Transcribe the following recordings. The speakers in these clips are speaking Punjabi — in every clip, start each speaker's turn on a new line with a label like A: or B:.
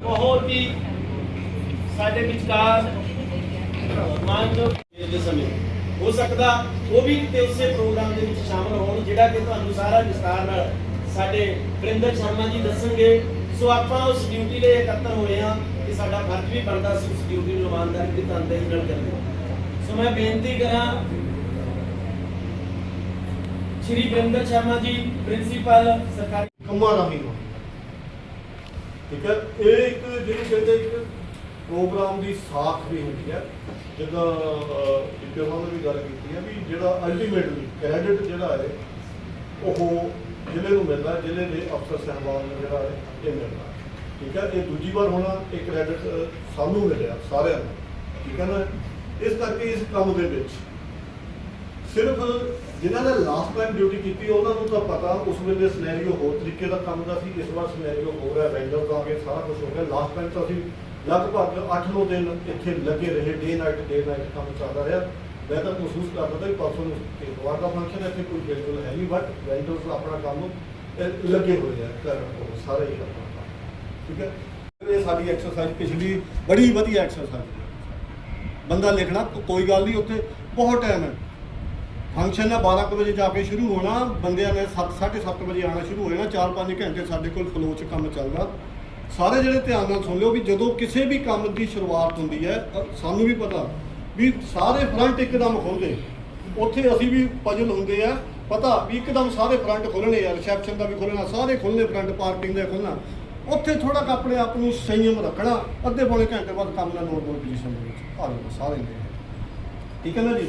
A: ਬਹੁਤ ਹੀ ਸਾਡੇ ਵਿਚਕਾਰ ਮਾਨਯੋਗ ਦੇ ਸਮੇਂ ਹੋ ਸਕਦਾ ਉਹ ਵੀ ਕਿਤੇ ਉਸੇ ਪ੍ਰੋਗਰਾਮ ਦੇ ਵਿੱਚ ਸ਼ਾਮਲ ਹੋਣ, ਜਿਹੜਾ ਕਿ ਤੁਹਾਨੂੰ ਸਾਰਾ ਵਿਸਤਾਰ ਨਾਲ ਸਾਡੇ ਵਰਿੰਦਰ ਸ਼ਰਮਾ ਜੀ ਦੱਸਣਗੇ। ਸੋ ਆਪਾਂ ਉਸ ਡਿਊਟੀ ਲਈ ਇਕੱਤਰ ਹੋਏ ਹਾਂ ਕਿ ਸਾਡਾ ਫਰਜ਼ ਵੀ ਬਣਦਾ ਸੀ ਉਸ ਡਿਊਟੀ ਨੂੰ ਇਮਾਨਦਾਰੀ ਤੇ ਤਨਦੇਹੀ ਨਾਲ ਕਰਨਾ ਸੋ ਮੈਂ ਬੇਨਤੀ ਕਰਾਂ, ਸ਼੍ਰੀ ਵਰਿੰਦਰ ਸ਼ਰਮਾ ਜੀ ਪ੍ਰਿੰਸੀਪਲ ਸਰਕਾਰੀ
B: ਕੰਮਾਂ ਰਾਹੀਂ ਠੀਕ ਹੈ? ਇਹ ਇੱਕ ਜਿਹੜੀ ਕਹਿੰਦੇ ਇੱਕ ਪ੍ਰੋਗਰਾਮ ਦੀ ਸਾਖ ਵੀ ਹੁੰਦੀ ਹੈ। ਜਿੱਦਾਂ ਜਿੱਦਾਂ ਉਹਨਾਂ ਨੇ ਵੀ ਗੱਲ ਕੀਤੀ ਹੈ ਵੀ ਜਿਹੜਾ ਅਲਟੀਮੇਟਲੀ ਕ੍ਰੈਡਿਟ ਜਿਹੜਾ ਹੈ, ਉਹ ਜ਼ਿਲ੍ਹੇ ਨੂੰ ਮਿਲਦਾ ਜ਼ਿਲ੍ਹੇ ਦੇ ਅਫਸਰ ਸਹਿਬਾਨ ਨੂੰ ਜਿਹੜਾ ਹੈ, ਇਹ ਮਿਲਦਾ ਠੀਕ ਹੈ? ਇਹ ਦੂਜੀ ਵਾਰ ਹੋਣਾ, ਇਹ ਕ੍ਰੈਡਿਟ ਸਾਨੂੰ ਮਿਲਿਆ, ਸਾਰਿਆਂ ਨੂੰ। ਠੀਕ ਹੈ ਨਾ? ਇਸ ਕਰਕੇ ਇਸ ਕੰਮ ਦੇ ਵਿੱਚ ਸਿਰਫ ਜਿਨ੍ਹਾਂ ਨੇ ਲਾਸਟ ਟਾਈਮ ਡਿਊਟੀ ਕੀਤੀ, ਉਹਨਾਂ ਨੂੰ ਤਾਂ ਪਤਾ, ਉਸ ਵੇਲੇ ਸਿਨੈਰੀਓ ਹੋਰ ਤਰੀਕੇ ਦਾ ਕੰਮ ਦਾ ਸੀ, ਇਸ ਵਾਰ ਸਿਨੈਰੀਓ ਹੋ ਰਿਹਾ ਵੈਂਡਰਸ ਆ ਗਏ, ਸਾਰਾ ਕੁਝ ਹੋ ਗਿਆ। ਲਾਸਟ ਟਾਈਮ ਤਾਂ ਅਸੀਂ ਲਗਭਗ 8-9 ਦਿਨ ਇੱਥੇ ਲੱਗੇ ਰਹੇ ਡੇ ਨਾਈਟ ਡੇ ਨਾਈਟ ਕੰਮ ਚੱਲਦਾ ਰਿਹਾ। ਮੈਂ ਤਾਂ ਮਹਿਸੂਸ ਕਰਦਾ ਕਿ ਪਰਸੋਂ ਨੂੰ ਦਾ ਫੰਕਸ਼ਨ ਇੱਥੇ ਕੋਈ ਬਿਲਕੁਲ ਹੈ ਨਹੀਂ ਬਟ ਵੈਂਡਰਸ ਆਪਣਾ ਕੰਮ ਲੱਗੇ ਹੋਏ ਆ ਕਰਨ ਉਹ ਸਾਰੇ ਹੀ ਆਪਣਾ ਠੀਕ ਹੈ? ਇਹ ਸਾਡੀ ਐਕਸਰਸਾਈਜ਼ ਪਿਛਲੀ ਬੜੀ ਵਧੀਆ ਐਕਸਰਸਾਈਜ਼ ਬੰਦਾ ਲਿਖਣਾ, ਕੋਈ ਗੱਲ ਨਹੀਂ, ਉੱਥੇ ਬਹੁਤ ਟਾਈਮ ਹੈ। ਫੰਕਸ਼ਨ ਹੈ 12 ਕੁ ਵਜੇ ਜਾ ਕੇ ਸ਼ੁਰੂ ਹੋਣਾ। ਬੰਦਿਆਂ ਨੇ 7:30 ਵਜੇ ਆਉਣਾ ਸ਼ੁਰੂ ਹੋ ਜਾਣਾ। 4-5 ਘੰਟੇ ਸਾਡੇ ਕੋਲ ਫਲੋ 'ਚ ਕੰਮ ਚੱਲਦਾ। ਸਾਰੇ ਜਿਹੜੇ ਧਿਆਨ ਨਾਲ ਸੁਣ ਲਿਓ ਵੀ ਜਦੋਂ ਕਿਸੇ ਵੀ ਕੰਮ ਦੀ ਸ਼ੁਰੂਆਤ ਹੁੰਦੀ ਹੈ ਸਾਨੂੰ ਵੀ ਪਤਾ ਵੀ ਸਾਰੇ ਫਰੰਟ ਇੱਕਦਮ ਖੁੱਲਦੇ ਉੱਥੇ ਅਸੀਂ ਵੀ ਪਜਲ ਹੁੰਦੇ ਆ। ਪਤਾ ਵੀ ਇੱਕਦਮ ਸਾਰੇ ਫਰੰਟ ਖੁੱਲਣੇ ਆ। ਰਿਸੈਪਸ਼ਨ ਦਾ ਵੀ ਖੁੱਲਣਾ ਸਾਰੇ ਖੁੱਲਣੇ ਫਰੰਟ ਪਾਰਕਿੰਗ ਦਾ ਖੁੱਲਣਾ ਉੱਥੇ ਥੋੜਾ ਕੁ ਆਪਣੇ ਆਪ ਨੂੰ ਸੰਯਮ ਰੱਖਣਾ, ਅੱਧੇ ਪੌਣੇ ਘੰਟੇ ਬਾਅਦ ਕੰਮ ਦਾ ਨੋਰਮਲ ਪੋਜੀਸ਼ਨ ਦੇ ਵਿੱਚ। ਆ ਜਾਓ ਸਾਰੇ ਠੀਕ ਹੈ ਨਾ ਜੀ?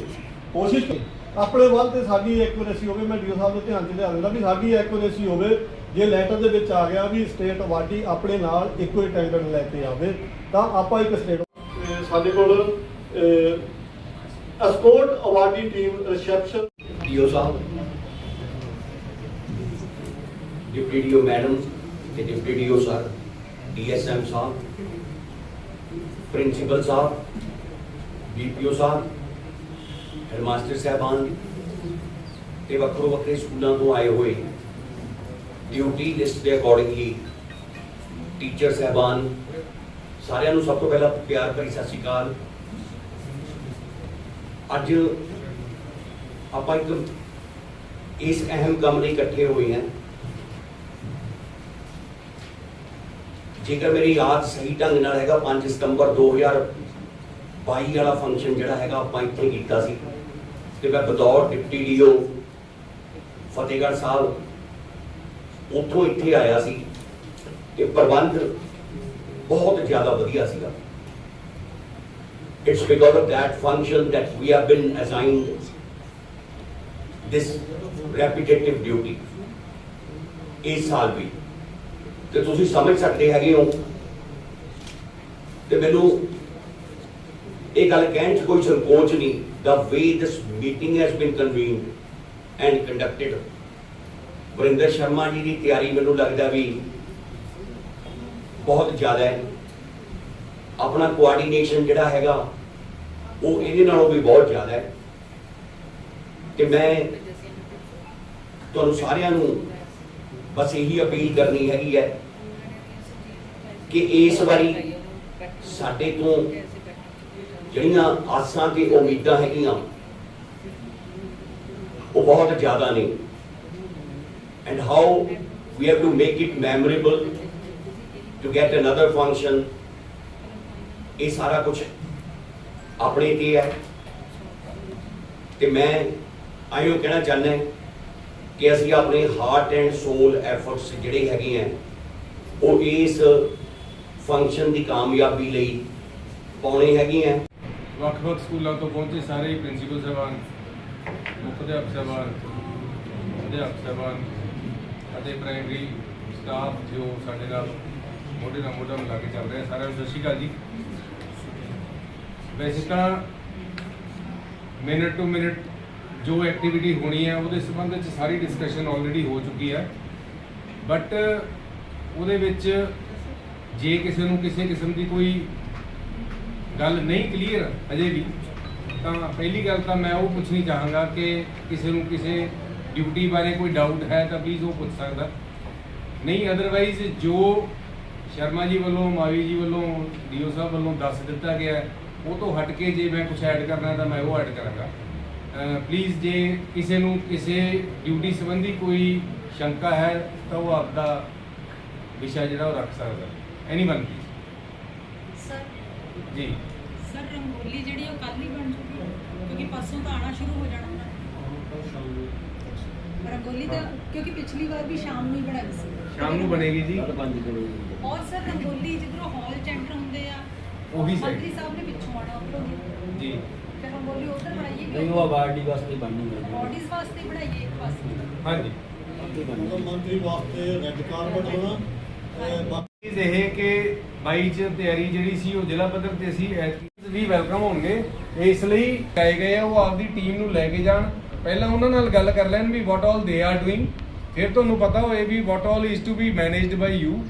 B: ਕੋਸ਼ਿਸ਼ ਕਰੋ। ਆਪਣੇ ਵੱਲ ਤੇ ਸਾਡੀ ਐਕੂਰੇਸੀ ਹੋਵੇ ਮੈਂ ਡੀਓ ਸਾਹਿਬ ਦੇ ਧਿਆਨ ਚ ਲਿਆ ਦਿੰਦਾ ਵੀ ਸਾਡੀ ਐਕੂਰੇਸੀ ਹੋਵੇ ਜੇ ਲੈਟਰ ਦੇ ਵਿੱਚ ਆ ਗਿਆ ਵੀ ਸਟੇਟ ਅਵਾਰਡੀ ਆਪਣੇ ਨਾਲ ਇੱਕੋ ਹੀ ਟੈਂਡਰ ਲੈ ਕੇ ਆਵੇ ਤਾਂ ਆਪਾਂ ਇੱਕ ਸਟੇਟ ਸਾਡੇ ਕੋਲ ਅਸਕੋਟ ਅਵਾਰਡੀ ਟੀਮ ਰਿਸੈਪਸ਼ਨ
C: ਡੀਓ ਸਾਹਿਬ ਡਿਪਟੀ ਡੀਓ ਮੈਡਮ ਤੇ ਡਿਪਟੀ ਡੀਓ ਸਰ ਡੀਐਸਐਮ ਸਾਹਿਬ ਪ੍ਰਿੰਸੀਪਲ ਸਾਹਿਬ ਬੀਪੀਓ ਸਾਹਿਬ ਹੈਡਮਾਸਟਰ ਸਾਹਿਬਾਨ ਤੇ ਵੱਖਰੋ ਵੱਖਰੇ ਸਕੂਲਾਂ ਤੋਂ ਆਏ ਹੋਏ ਡਿਊਟੀ ਲਿਸਟ ਦੇ ਅਕੋਰਡਿੰਗਲੀ ਟੀਚਰ ਸਾਹਿਬਾਨ ਸਾਰਿਆਂ ਨੂੰ ਸਭ ਤੋਂ ਪਹਿਲਾਂ ਪਿਆਰ ਭਰੀ ਸਤਿ ਸ਼੍ਰੀ ਅਕਾਲ। ਅੱਜ ਆਪਾਂ ਇੱਕ ਇਸ ਅਹਿਮ ਕੰਮ ਲਈ ਇਕੱਠੇ ਹੋਏ ਹਾਂ। ਜੇਕਰ ਮੇਰੀ ਯਾਦ ਸਹੀ ਢੰਗ ਨਾਲ ਹੈਗਾ 5 ਸਤੰਬਰ 2022 ਵਾਲਾ ਫੰਕਸ਼ਨ ਜਿਹੜਾ ਹੈਗਾ, ਆਪਾਂ ਇੱਥੇ ਕੀਤਾ ਸੀ। ਤੇ ਮੈਂ ਬਤੌਰ ਡਿਪਟੀ ਡੀਓ, ਫਤਿਹਗੜ੍ਹ ਸਾਹਿਬ, ਉੱਥੋਂ ਇੱਥੇ ਆਇਆ ਸੀ ਤੇ ਪ੍ਰਬੰਧ ਬਹੁਤ ਜ਼ਿਆਦਾ ਵਧੀਆ ਸੀਗਾ It's because of that function that we have been assigned this repetitive duty. ਇਸ ਸਾਲ ਵੀ ਤੇ ਤੁਸੀਂ ਸਮਝ ਸਕਦੇ ਹੈਗੇ ਹੋ ਤੇ ਮੈਨੂੰ ਇਹ ਗੱਲ ਕਹਿਣ 'ਚ ਕੋਈ ਸੰਕੋਚ ਨਹੀਂ the way this meeting has been convened and conducted Varinder Sharma ji ਦੀ ਤਿਆਰੀ ਮੈਨੂੰ ਲੱਗਦਾ ਵੀ ਬਹੁਤ ਜ਼ਿਆਦਾ ਹੈ। ਆਪਣਾ ਕੋਆਰਡੀਨੇਸ਼ਨ ਜਿਹੜਾ ਹੈਗਾ, ਉਹ ਇਹਦੇ ਨਾਲੋਂ ਵੀ ਬਹੁਤ ਜ਼ਿਆਦਾ ਹੈ। ਤੇ ਮੈਂ ਤੁਹਾਨੂੰ ਸਾਰਿਆਂ ਨੂੰ ਬਸ ਇਹੀ ਅਪੀਲ ਕਰਨੀ ਹੈਗੀ ਹੈ ਕਿ ਇਸ ਵਾਰੀ ਸਾਡੇ ਤੋਂ ਜਿਹੜੀਆਂ ਆਸਾਂ ਤੇ ਉਮੀਦਾਂ ਹੈਗੀਆਂ। ਉਹ ਬਹੁਤ ਜ਼ਿਆਦਾ ਨੇ। And how we have to make it memorable to get another function ਇਹ ਸਾਰਾ ਕੁਝ ਆਪਣੇ ਤੇ ਹੈ। ਤੇ ਮੈਂ ਆਇਓ ਕਹਿਣਾ ਚਾਹੁੰਦਾ ਕਿ ਅਸੀਂ ਆਪਣੇ ਹਾਰਟ ਐਂਡ ਸੋਲ ਐਫਰਟਸ ਜਿਹੜੇ ਹੈਗੇ ਆ, ਉਹ ਇਸ ਫੰਕਸ਼ਨ ਦੀ ਕਾਮਯਾਬੀ ਲਈ ਪਾਉਣੇ ਹੈਗੇ ਆ।
D: ਵੱਖ-ਵੱਖ ਸਕੂਲਾਂ ਤੋਂ ਪਹੁੰਚੇ ਸਾਰੇ ਪ੍ਰਿੰਸੀਪਲ ਸਾਹਿਬਾਨ, ਮੁੱਖ ਅਧਿਆਪਕ ਸਾਹਿਬਾਨ ਅਧਿਆਪਕ ਸਾਹਿਬਾਨ ਅਤੇ ਪ੍ਰਾਇਮਰੀ ਸਟਾਫ ਜੋ ਸਾਡੇ ਨਾਲ ਮੋਢੇ ਨਾਲ ਮੋਢਾ ਮਿਲਾ ਕੇ ਚੱਲ ਰਿਹਾ ਸਾਰਿਆਂ ਨੂੰ ਸਤਿ ਸ਼੍ਰੀ ਅਕਾਲ ਜੀ। ਵੈਸੇ ਤਾਂ ਮਿੰਟ ਟੂ ਮਿੰਟ ਜੋ ਐਕਟੀਵਿਟੀ ਹੋਣੀ ਹੈ ਉਹਦੇ ਸੰਬੰਧ ਵਿੱਚ ਸਾਰੀ ਡਿਸਕਸ਼ਨ ਆਲਰੇਡੀ ਹੋ ਚੁੱਕੀ ਹੈ। ਬਟ ਉਹਦੇ ਵਿੱਚ ਜੇ ਕਿਸੇ ਨੂੰ ਕਿਸੇ ਕਿਸਮ ਦੀ ਕੋਈ ਗੱਲ ਨਹੀਂ ਕਲੀਅਰ ਅਜੇ ਵੀ, ਤਾਂ ਪਹਿਲੀ ਗੱਲ ਤਾਂ ਮੈਂ ਉਹ ਪੁੱਛਣੀ ਚਾਹਾਂਗਾ ਕਿ ਕਿਸੇ ਨੂੰ ਕਿਸੇ ਡਿਊਟੀ ਬਾਰੇ ਕੋਈ ਡਾਊਟ ਹੈ ਤਾਂ ਪਲੀਜ਼ ਉਹ ਪੁੱਛ ਸਕਦਾ। ਨਹੀਂ ਅਦਰਵਾਈਜ਼ ਜੋ ਸ਼ਰਮਾ ਜੀ ਵੱਲੋਂ, ਮਾਵੀ ਜੀ ਵੱਲੋਂ, ਡੀਓ ਸਾਹਿਬ ਵੱਲੋਂ ਦੱਸ ਦਿੱਤਾ ਗਿਆ ਉਹ ਤੋਂ ਹਟ ਕੇ ਜੇ ਮੈਂ ਕੁਝ ਐਡ ਕਰਨਾ ਤਾਂ ਮੈਂ ਉਹ ਐਡ ਕਰਾਂਗਾ। ਪਲੀਜ਼ ਜੇ ਕਿਸੇ ਨੂੰ ਕਿਸੇ ਡਿਊਟੀ ਸੰਬੰਧੀ ਕੋਈ ਸ਼ੰਕਾ ਹੈ ਤਾਂ ਉਹ ਆਪਦਾ ਵਿਸ਼ਾ ਜਿਹੜਾ ਉਹ ਰੱਖ ਸਕਦਾ। ਐਨੀਵਨ
E: ਸਰ
D: ਜੀ।
E: ਸਰ ਰੰਗੋਲੀ ਜਿਹੜੀ ਉਹ ਕੱਲ ਹੀ ਬਣ ਚੁੱਕੀ ਹੈ ਕਿਉਂਕਿ ਪਰਸੋਂ ਤਾਂ ਆਣਾ ਸ਼ੁਰੂ ਹੋ ਜਾਣਾ ਉਹਨਾਂ ਰੰਗੋਲੀ ਤਾਂ ਕਿਉਂਕਿ ਪਿਛਲੀ ਵਾਰ ਵੀ ਸ਼ਾਮ ਨੂੰ ਹੀ ਬਣਾਈ ਸੀ।
D: ਸ਼ਾਮ ਨੂੰ ਬਣੇਗੀ ਜੀ।
E: ਔਰ ਸਰ ਰੰਗੋਲੀ ਜਿੱਧਰੋਂ ਹਾਲ ਚੈਂਟਰ ਹੁੰਦੇ ਆ
D: ਉਹੀ side।
E: ਮੰਤਰੀ ਸਾਹਿਬ ਨੇ ਪਿੱਛੋਂ ਆਣਾ ਉੱਧਰੋਂ ਦੀ
D: ਜੀ।
E: ਤੇ ਰੰਗੋਲੀ ਉੱਧਰ ਬਣਾਈਏ
F: ਨਹੀਂ ਉਹ ਆਵਾਰਡੀ ਵਾਸਤੇ ਬਣਨੀ ਹੈ।
E: ਬਾਡੀਜ਼ ਵਾਸਤੇ ਬਣਾਈਏ ਇੱਕ ਪਾਸੇ
D: ਹਾਂਜੀ।
B: ਮੰਤਰੀ ਵਾਸਤੇ ਰੈੱਡ ਕਾਰਪਟ ਹੋਣਾ। ਬਾਕੀ
D: ਚੀਜ਼ ਇਹ ਕਿ 22 ਚ ਤਿਆਰੀ ਜਿਹੜੀ ਸੀ ਉਹ ਜ਼ਿਲ੍ਹਾ ਪੱਧਰ ਤੇ ਸੀ ਐਤਕੀ ਵੀ ਵੈਲਕਮ ਹੋਣਗੇ। ਇਸ ਲਈ ਆਏ ਗਏ ਆ, ਉਹ ਆਪਦੀ ਟੀਮ ਨੂੰ ਲੈ ਕੇ ਜਾਣ। ਪਹਿਲਾਂ ਉਹਨਾਂ ਨਾਲ ਗੱਲ ਕਰ ਲੈਣ ਵੀ what all they are doing ਫਿਰ ਤੁਹਾਨੂੰ ਪਤਾ ਹੋਏ ਵੀ what all is to be managed by you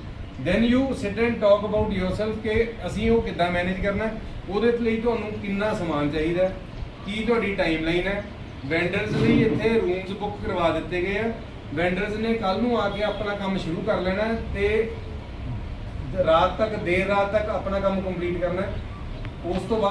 D: then you sit and talk about yourself ਕਿ ਅਸੀਂ ਉਹ ਕਿੱਦਾਂ ਮੈਨੇਜ ਕਰਨਾ ਉਹਦੇ ਲਈ ਤੁਹਾਨੂੰ ਕਿੰਨਾ ਸਮਾਨ ਚਾਹੀਦਾ ਕੀ ਤੁਹਾਡੀ ਟਾਈਮਲਾਈਨ ਹੈ। ਵੈਂਡਰਸ ਲਈ ਇੱਥੇ ਰੂਮਸ ਬੁੱਕ ਕਰਵਾ ਦਿੱਤੇ ਗਏ ਆ। ਵੈਂਡਰਸ ਨੇ ਕੱਲ ਨੂੰ ਆ ਕੇ ਆਪਣਾ ਕੰਮ ਸ਼ੁਰੂ ਕਰ ਲੈਣਾ ਹੈ ਤੇ ਰਾਤ ਤੱਕ, ਦੇਰ ਰਾਤ ਤੱਕ ਆਪਣਾ ਕੰਮ ਕੰਪਲੀਟ ਕਰਨਾ ਉਸ ਤੋਂ ਬਾਅਦ